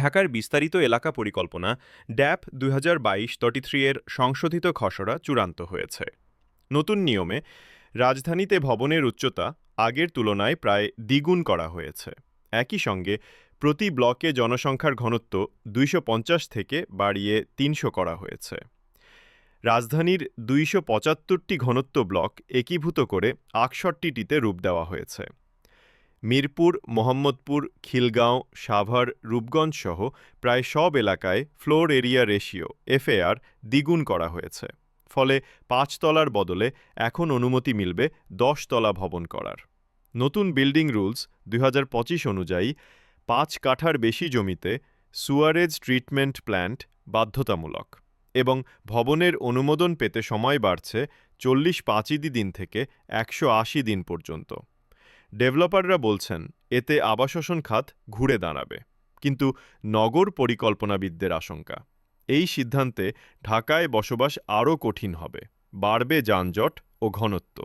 ঢাকার বিস্তারিত এলাকা পরিকল্পনা, ড্যাপ দুই হাজার বাইশ এর সংশোধিত খসড়া চূড়ান্ত হয়েছে। নতুন নিয়মে রাজধানীতে ভবনের উচ্চতা আগের তুলনায় প্রায় দ্বিগুণ করা হয়েছে। একই সঙ্গে প্রতি ব্লকে জনসংখ্যার ঘনত্ব দুইশো পঞ্চাশ থেকে বাড়িয়ে তিনশো করা হয়েছে। রাজধানীর দুইশো পঁচাত্তরটি ঘনত্ব ব্লক একীভূত করে আটষট্টিটিতে রূপ দেওয়া হয়েছে। মিরপুর, মোহাম্মদপুর, খিলগাঁও, সাভার, রূপগঞ্জ সহ প্রায় সব এলাকায় ফ্লোর এরিয়া রেশিও, এফএআর, দ্বিগুণ করা হয়েছে। ফলে পাঁচ তলার বদলে এখন অনুমতি মিলবে দশ তলা ভবন করার। নতুন বিল্ডিং রুলস দু হাজার পঁচিশ অনুযায়ী পাঁচ কাঠার বেশি জমিতে সুয়ারেজ ট্রিটমেন্ট প্ল্যান্ট বাধ্যতামূলক এবং ভবনের অনুমোদন পেতে সময় বাড়ছে চল্লিশ পাঁচিদি দিন থেকে একশো আশি দিন পর্যন্ত। ডেভেলপাররা বলছেন, এতে আবাসন খাত ঘুরে দাঁড়াবে। কিন্তু নগর পরিকল্পনাবিদদের আশঙ্কা, এই সিদ্ধান্তে ঢাকায় বসবাস আরও কঠিন হবে, বাড়বে যানজট ও ঘনত্ব।